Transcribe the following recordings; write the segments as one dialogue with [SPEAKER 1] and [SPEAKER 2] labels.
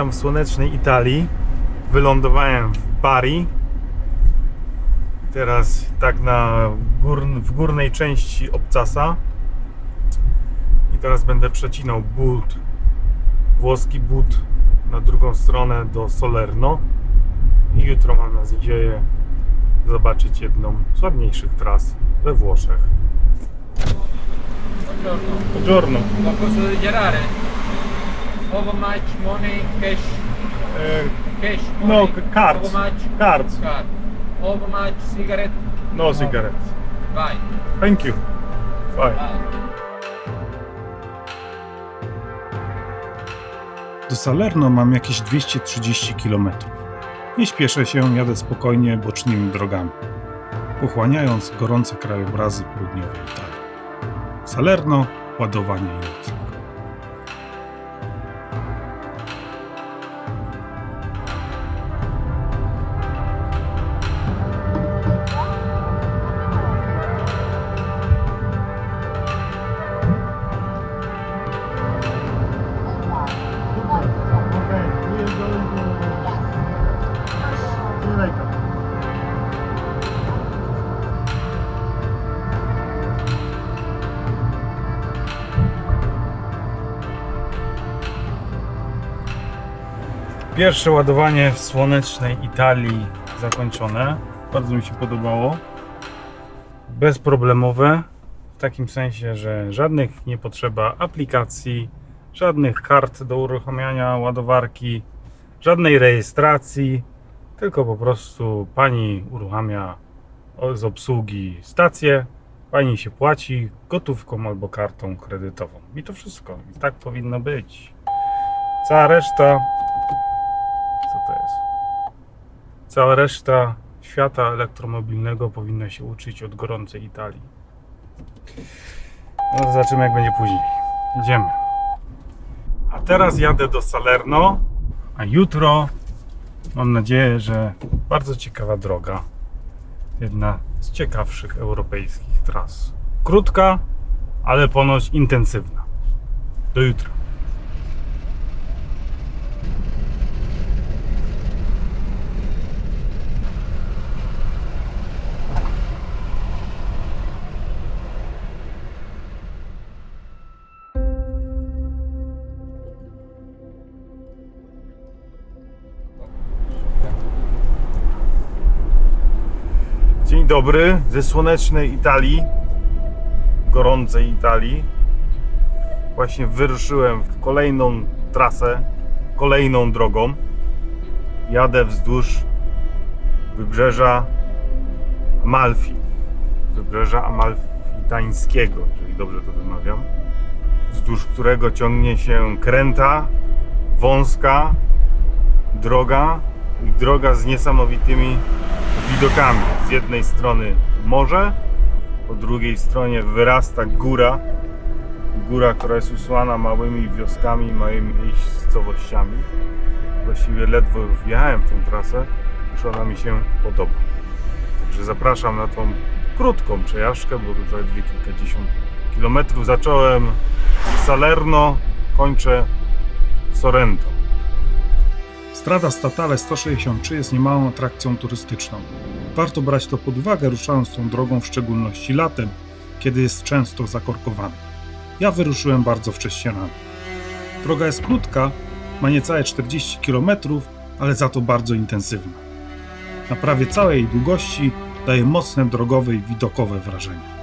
[SPEAKER 1] witam w słonecznej Italii. Wylądowałem w Bari. Teraz tak na w górnej części Obcasa. I teraz będę przecinał but, włoski but na drugą stronę do Solerno. I jutro mam nadzieję zobaczyć jedną z ładniejszych tras we Włoszech.
[SPEAKER 2] Buongiorno,
[SPEAKER 1] Buongiorno.
[SPEAKER 2] qualcosa da dichiarare? Over much money, cash, cash
[SPEAKER 1] No,
[SPEAKER 2] money,
[SPEAKER 1] c- cards.
[SPEAKER 2] Over much?
[SPEAKER 1] Cards.
[SPEAKER 2] Card. Over much cigarette?
[SPEAKER 1] No cigarettes.
[SPEAKER 2] Vai,
[SPEAKER 1] Thank you. Bye. Do Salerno mam jakieś 230 km. Nie śpieszę się, jadę spokojnie bocznymi drogami, pochłaniając gorące krajobrazy południowej Italii. Salerno, ładowanie i Pierwsze ładowanie w słonecznej Italii zakończone. Bardzo mi się podobało. Bezproblemowe. W takim sensie, że żadnych nie potrzeba aplikacji, żadnych kart do uruchamiania ładowarki, żadnej rejestracji, tylko po prostu pani uruchamia z obsługi stację, pani się płaci gotówką albo kartą kredytową. I to wszystko. I tak powinno być. Cała reszta co to jest? Cała reszta świata elektromobilnego powinna się uczyć od gorącej Italii. No, zobaczymy, jak będzie później. Idziemy. A teraz jadę do Salerno, a jutro mam nadzieję, że bardzo ciekawa droga. Jedna z ciekawszych europejskich tras. Krótka, ale ponoć intensywna. Do jutra. Dobry ze słonecznej Italii, gorącej Italii. Właśnie wyruszyłem w kolejną trasę, kolejną drogą. Jadę wzdłuż wybrzeża Amalfi. Wybrzeża Amalfitańskiego, jeżeli dobrze to wymawiam. Wzdłuż którego ciągnie się kręta, wąska droga i droga z niesamowitymi widokami. Z jednej strony morze, po drugiej stronie wyrasta góra. Góra, która jest usłana małymi wioskami, małymi miejscowościami. Właściwie ledwo wjechałem w tę trasę, już ona mi się podoba. Także zapraszam na tą krótką przejażdżkę, bo to zaledwie kilkadziesiąt kilometrów. Zacząłem w Salerno, kończę w Sorrento. Strada Statale 163 jest niemałą atrakcją turystyczną. Warto brać to pod uwagę, ruszając tą drogą, w szczególności latem, kiedy jest często zakorkowana. Ja wyruszyłem bardzo wcześnie rano. Droga jest krótka, ma niecałe 40 km, ale za to bardzo intensywna. Na prawie całej długości daje mocne drogowe i widokowe wrażenie.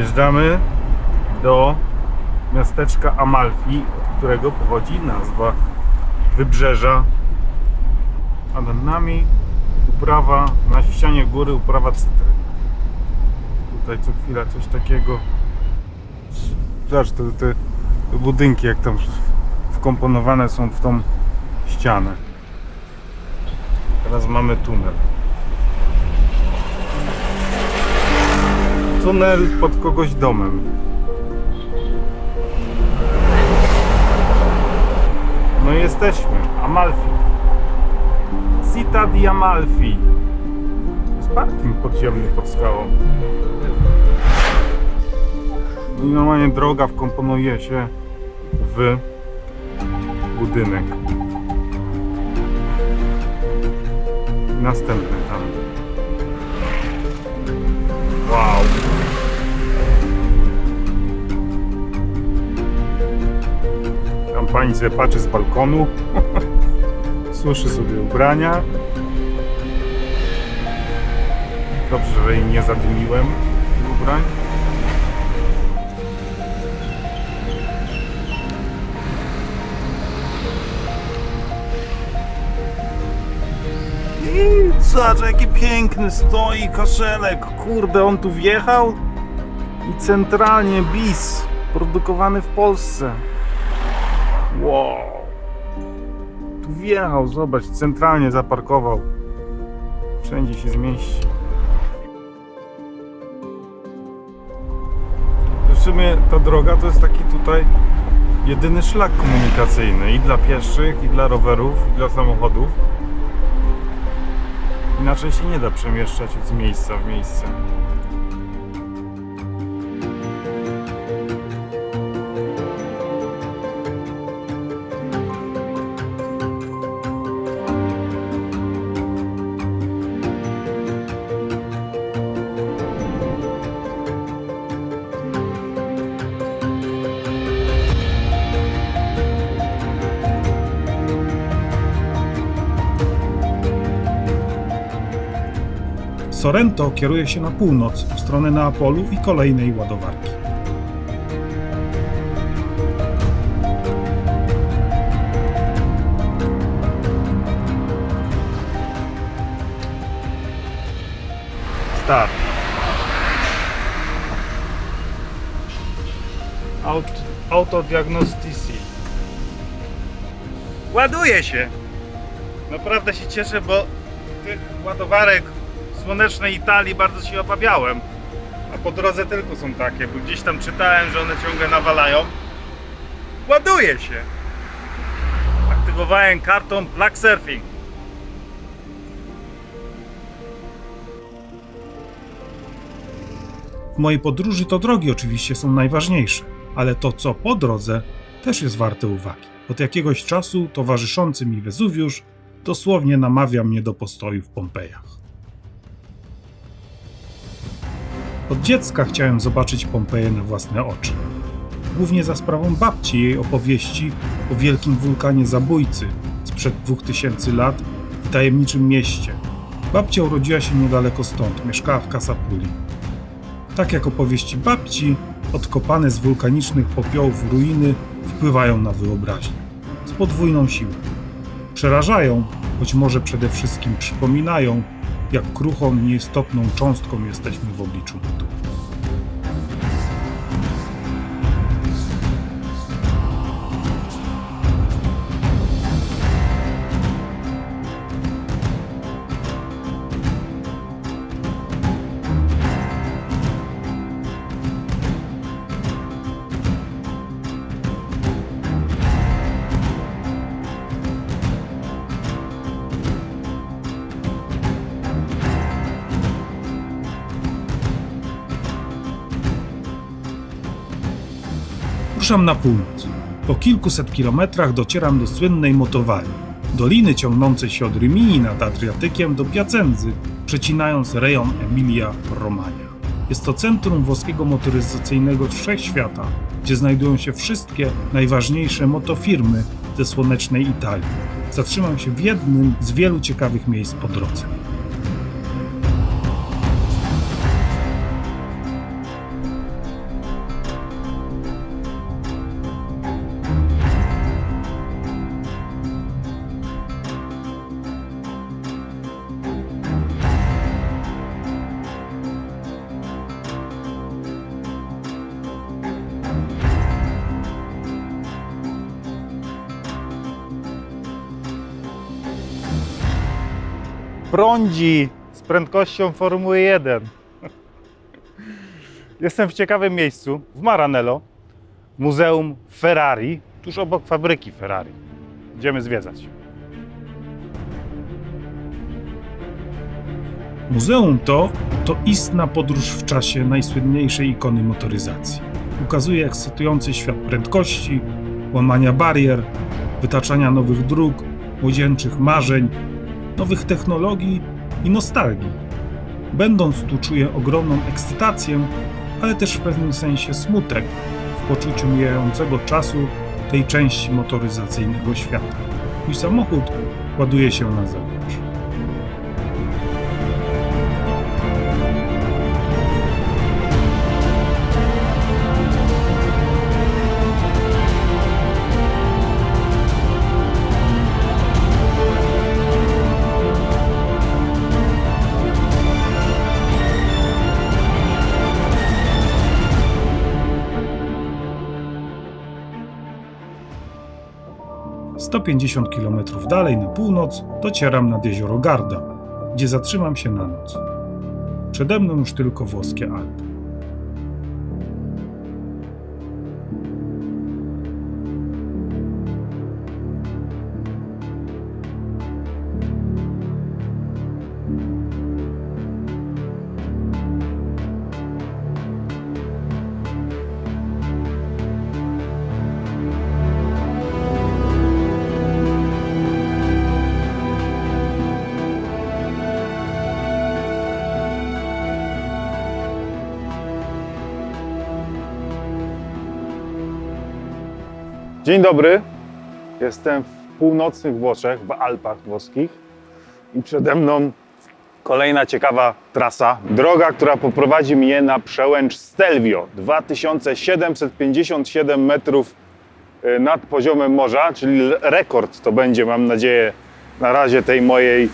[SPEAKER 1] Dojeżdżamy do miasteczka Amalfi, od którego pochodzi nazwa wybrzeża. A nad nami uprawa, na ścianie góry uprawa cytryny. tutaj co chwila coś takiego. Zobacz, te, te budynki jak tam wkomponowane są w tą ścianę. Teraz mamy tunel. Tunel pod kogoś domem. No jesteśmy. Amalfi. Cita di Amalfi. Jest parking podziemny pod skałą. No i normalnie droga wkomponuje się w budynek. Następny Wow. Tam pani z balkonu. Suszy sobie ubrania. Dobrze, że jej nie zadymiłem ubrań. Zobacz, jaki piękny stoi kaszelek. Kurde, on tu wjechał i centralnie bis produkowany w Polsce. Wow. Tu wjechał, zobacz, centralnie zaparkował. Wszędzie się zmieści. W sumie ta droga to jest taki tutaj jedyny szlak komunikacyjny i dla pieszych, i dla rowerów, i dla samochodów. Inaczej się nie da przemieszczać z miejsca w miejsce.
[SPEAKER 3] Sorrento kieruje się na północ, w stronę Neapolu i kolejnej ładowarki.
[SPEAKER 1] Start. Aut, autodiagnostici. Ładuje się. Naprawdę się cieszę, bo tych ładowarek słonecznej Italii bardzo się obawiałem. A po drodze tylko są takie, bo gdzieś tam czytałem, że one ciągle nawalają. Ładuje się. Aktywowałem kartą Black Surfing.
[SPEAKER 3] W mojej podróży to drogi oczywiście są najważniejsze, ale to co po drodze też jest warte uwagi. Od jakiegoś czasu towarzyszący mi Wezuwiusz dosłownie namawia mnie do postoju w Pompejach. Od dziecka chciałem zobaczyć Pompeje na własne oczy. Głównie za sprawą babci jej opowieści o wielkim wulkanie zabójcy sprzed 2000 lat w tajemniczym mieście. Babcia urodziła się niedaleko stąd, mieszkała w Kasapuli. Tak jak opowieści babci, odkopane z wulkanicznych popiołów ruiny wpływają na wyobraźnię. Z podwójną siłą. Przerażają, choć może przede wszystkim przypominają, jak kruchą, nieistotną cząstką jesteśmy w obliczu natury. Ruszam na północ. Po kilkuset kilometrach docieram do słynnej Motowali, doliny ciągnącej się od Rymini nad Adriatykiem do Piacenzy, przecinając rejon Emilia-Romagna. Jest to centrum włoskiego motoryzacyjnego wszechświata, gdzie znajdują się wszystkie najważniejsze motofirmy ze słonecznej Italii. Zatrzymam się w jednym z wielu ciekawych miejsc po drodze.
[SPEAKER 1] Prądzi z prędkością Formuły 1. Jestem w ciekawym miejscu, w Maranello, Muzeum Ferrari, tuż obok fabryki Ferrari. Idziemy zwiedzać.
[SPEAKER 3] Muzeum to to istna podróż w czasie najsłynniejszej ikony motoryzacji. Ukazuje ekscytujący świat prędkości, łamania barier, wytaczania nowych dróg, młodzieńczych marzeń, nowych technologii i nostalgii. Będąc tu czuję ogromną ekscytację, ale też w pewnym sensie smutek w poczuciu mijającego czasu tej części motoryzacyjnego świata. Mój samochód ładuje się na zewnątrz. Sto pięćdziesiąt kilometrów dalej na północ docieram nad jezioro Garda, gdzie zatrzymam się na noc. Przede mną już tylko włoskie Alpy.
[SPEAKER 1] Dzień dobry. Jestem w północnych Włoszech, w Alpach włoskich i przede mną kolejna ciekawa trasa. Droga, która poprowadzi mnie na przełęcz Stelvio. 2757 metrów y, nad poziomem morza, czyli rekord to będzie, mam nadzieję, na razie tej mojej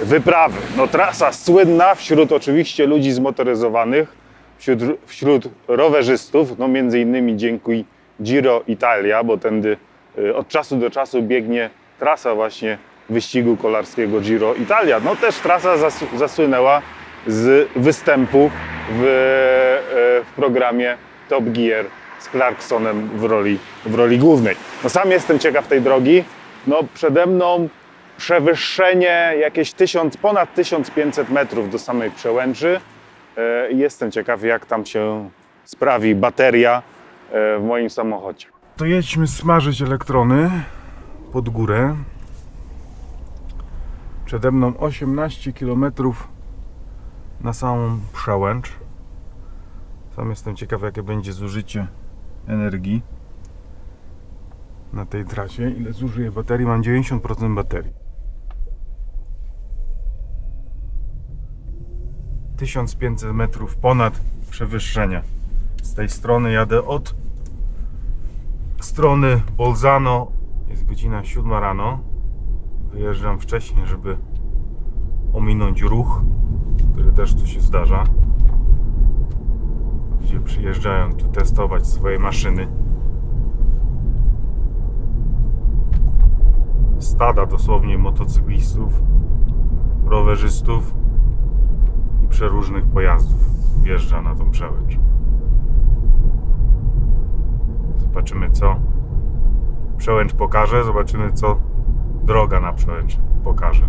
[SPEAKER 1] wyprawy. No trasa słynna wśród oczywiście ludzi zmotoryzowanych, wśród, wśród rowerzystów, no między innymi dzięki Giro Italia, bo tędy y, od czasu do czasu biegnie trasa właśnie wyścigu kolarskiego Giro Italia. No też trasa zas, zasłynęła z występu w, e, w programie Top Gear z Clarksonem w roli, w roli głównej. No sam jestem ciekaw tej drogi. No przede mną przewyższenie jakieś 1000, ponad 1500 metrów do samej przełęczy. E, Jestem ciekaw, jak tam się sprawi bateria w moim samochodzie. To jedźmy smażyć elektrony pod górę. Przede mną 18 km na samą przełęcz. Sam jestem ciekaw, jakie będzie zużycie energii na tej trasie. Ile zużyje baterii? Mam 90% baterii. 1500 metrów ponad przewyższenia. Z tej strony jadę od strony Bolzano. Jest godzina 7 rano. Wyjeżdżam wcześniej, żeby ominąć ruch, który też tu się zdarza. Ludzie przyjeżdżają tu testować swoje maszyny. Stada dosłownie motocyklistów, rowerzystów i przeróżnych pojazdów wjeżdża na tą przełęcz. Zobaczymy co przełęcz pokaże, zobaczymy co droga na przełęcz pokaże.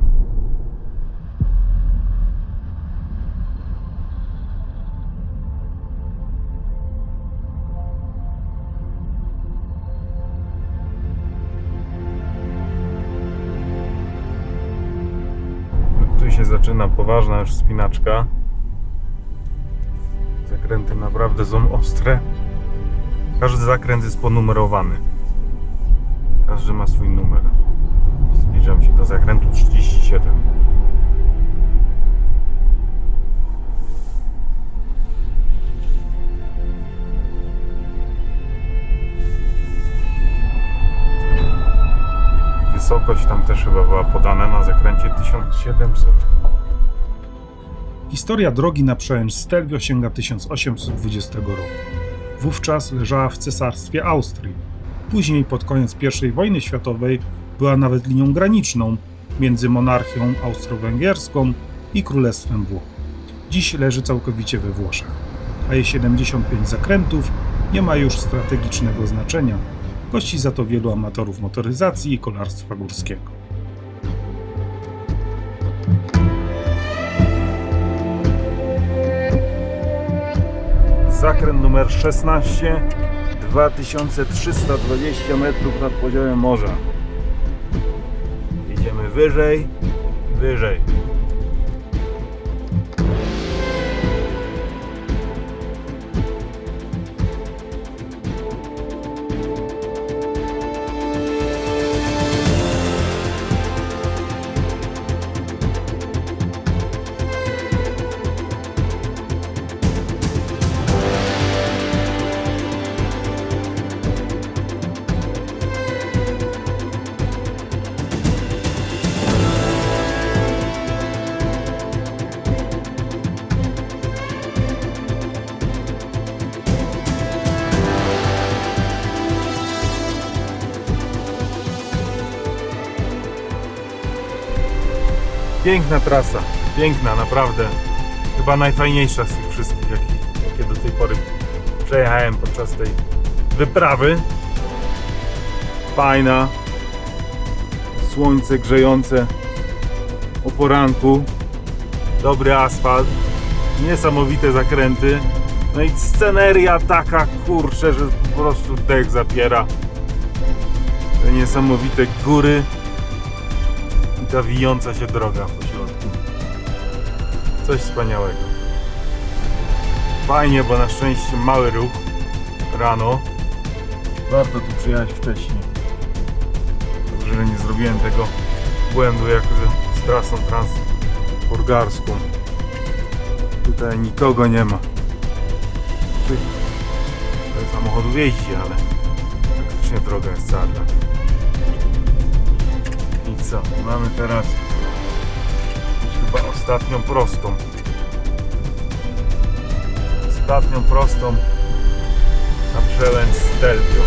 [SPEAKER 1] Tu się zaczyna poważna już spinaczka. Zakręty naprawdę są ostre. Każdy zakręt jest ponumerowany. Każdy ma swój numer. Zbliżam się do zakrętu 37. Wysokość tam też chyba była podana na zakręcie 1700.
[SPEAKER 3] Historia drogi na przełęcz Stelvio sięga 1820 roku. Wówczas leżała w Cesarstwie Austrii. Później, pod koniec I wojny światowej, była nawet linią graniczną między monarchią austro-węgierską i Królestwem Włoch. Dziś leży całkowicie we Włoszech, a jej 75 zakrętów nie ma już strategicznego znaczenia. Gości za to wielu amatorów motoryzacji i kolarstwa górskiego.
[SPEAKER 1] Zakręt numer 16, 2320 metrów nad poziomem morza. Idziemy wyżej, wyżej. Piękna trasa, piękna, naprawdę. Chyba najfajniejsza z tych wszystkich, jakie, jakie do tej pory przejechałem podczas tej wyprawy. Fajna, słońce grzejące o poranku, dobry asfalt, niesamowite zakręty. No i sceneria taka kurczę, że po prostu dech zapiera. Te niesamowite góry ta wijąca się droga po środku. Coś wspaniałego. Fajnie, bo na szczęście mały ruch rano. Warto tu przyjechać wcześniej. Dobrze, że nie zrobiłem tego błędu jak z trasą transburgarską. Tutaj nikogo nie ma. Czy trochę samochodów jeździ, ale faktycznie droga jest i co? Mamy teraz chyba ostatnią prostą. Ostatnią prostą na przełęcz Stelvio.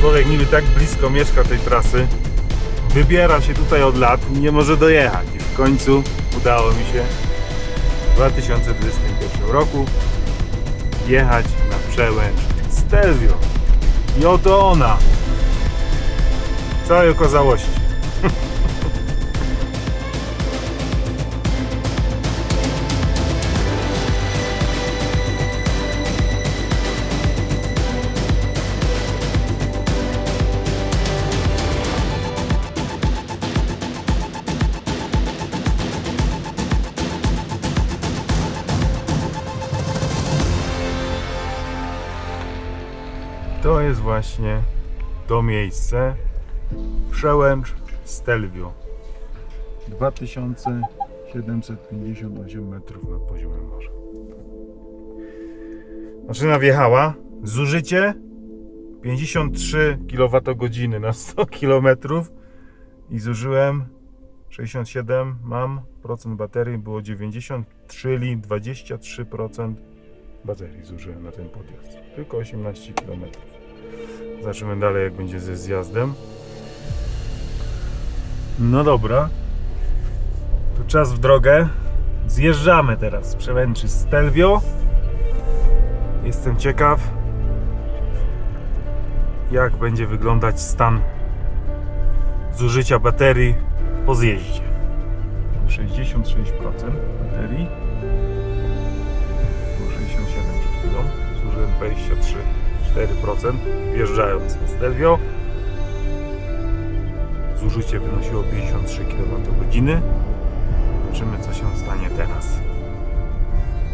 [SPEAKER 1] Człowiek niby tak blisko mieszka tej trasy, wybiera się tutaj od lat i nie może dojechać. I w końcu udało mi się w 2021 roku jechać na przełęcz Stelvio. I oto ona. W całej okazałości. właśnie to miejsce. Przełęcz Stelvio. 2758 metrów nad poziomem morza. Maszyna wjechała. Zużycie 53 kWh na 100 km i zużyłem 67 mam procent baterii było 90 czyli 23% baterii zużyłem na ten podjazd. Tylko 18 km. Zobaczymy dalej jak będzie ze zjazdem. No dobra. To czas w drogę. Zjeżdżamy teraz z przełęczy Stelvio. Jestem ciekaw jak będzie wyglądać stan zużycia baterii po zjeździe. 66% baterii. Było 67 przed chwilą. Zużyłem 23,4% wjeżdżając Stelvio. Zużycie wynosiło 53 kWh. Zobaczymy co się stanie teraz.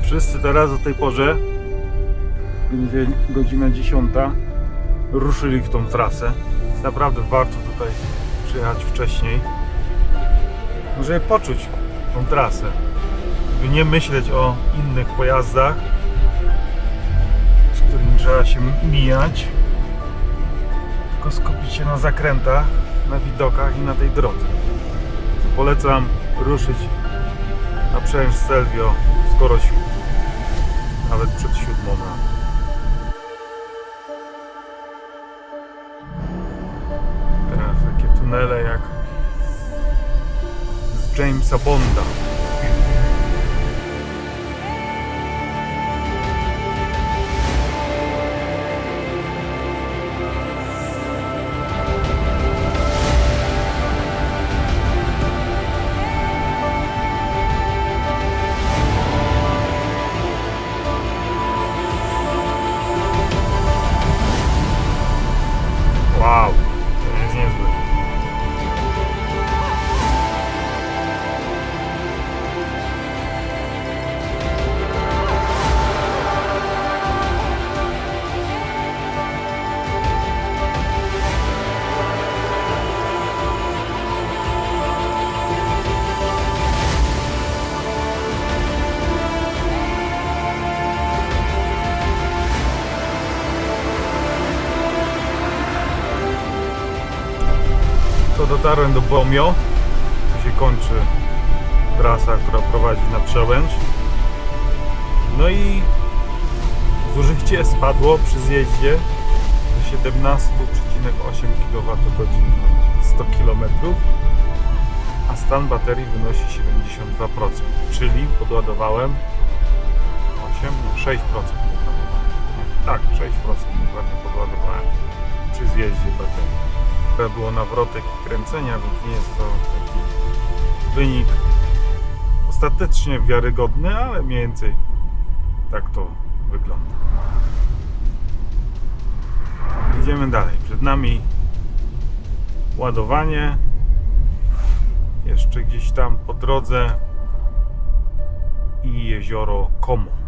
[SPEAKER 1] Wszyscy teraz o tej porze, będzie godzina 10, ruszyli w tą trasę. Naprawdę warto tutaj przyjechać wcześniej, żeby poczuć tą trasę. Żeby nie myśleć o innych pojazdach, trzeba się mijać, tylko skupić się na zakrętach, na widokach i na tej drodze. Polecam ruszyć na przełęcz Stelvio skoro świt. Nawet przed siódmą. Teraz takie tunele jak Jamesa Bonda. Bomio. Tu się kończy trasa, która prowadzi na przełęcz. No i zużycie spadło przy zjeździe do 17,8 kWh na 100 km, a stan baterii wynosi 72%, czyli podładowałem 8, nie, 6%. Tak, 6% dokładnie podładowałem przy zjeździe baterii było nawrotek i kręcenia, więc nie jest to taki wynik ostatecznie wiarygodny, ale mniej więcej tak to wygląda. Idziemy dalej. Przed nami ładowanie. Jeszcze gdzieś tam po drodze i jezioro Como.